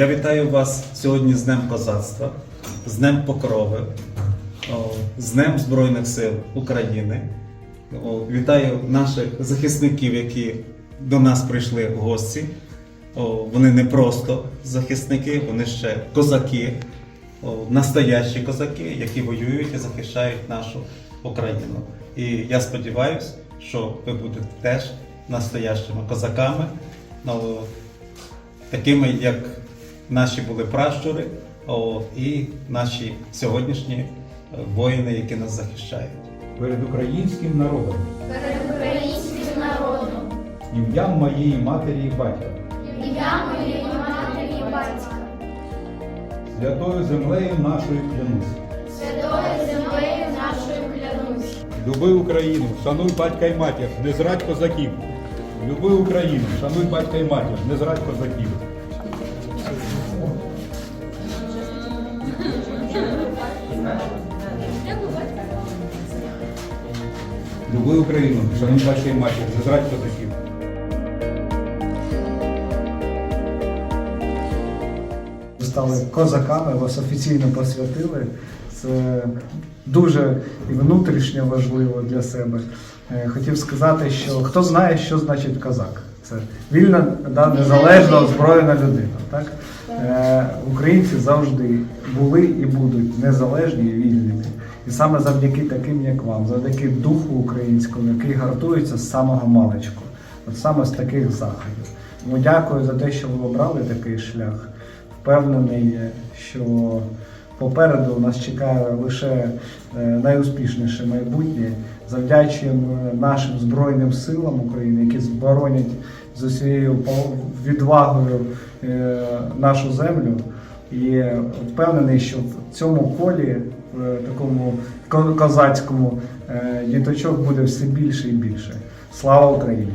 Я вітаю вас сьогодні з Днем Козацтва, з Днем Покрови, з Днем Збройних сил України. Вітаю наших захисників, які до нас прийшли в гості. Вони не просто захисники, вони ще козаки, настоящі козаки, які воюють і захищають нашу Україну. І я сподіваюся, що ви будете теж настоящими козаками, такими, як наші були пращури, о, і наші сьогоднішні е, воїни, які нас захищають. перед українським народом, перед українським народом, ім'ям моєї матері і батька, ім'я моєї матері і батька, святою землею нашою клянусь. святою землею нашою клянусь. Люби Україну, шануй батька і матір, не зрадь козаків. Люби Україну, шануй батька і матір, не зрадь козаків. Люби Україну, шануй батька і матір, не зрадь козаків. Стали козаками, вас офіційно посвятили. Це дуже і внутрішньо важливо для себе. Е, Хотів сказати, що хто знає, що значить козак. Це вільна, да, незалежна, озброєна людина. Так? Е, Українці завжди були і будуть незалежні і вільними. І саме завдяки таким, як вам, завдяки духу українському, який гартується з самого маличку, от саме з таких заходів. Тому дякую за те, що ви обрали такий шлях. Впевнений, що попереду нас чекає лише е, найуспішніше майбутнє. Завдячуємо нашим Збройним силам України, які зборонять з усією відвагою е, нашу землю. І впевнений, що в цьому колі, такому козацькому, е, діточок буде все більше і більше. Слава Україні!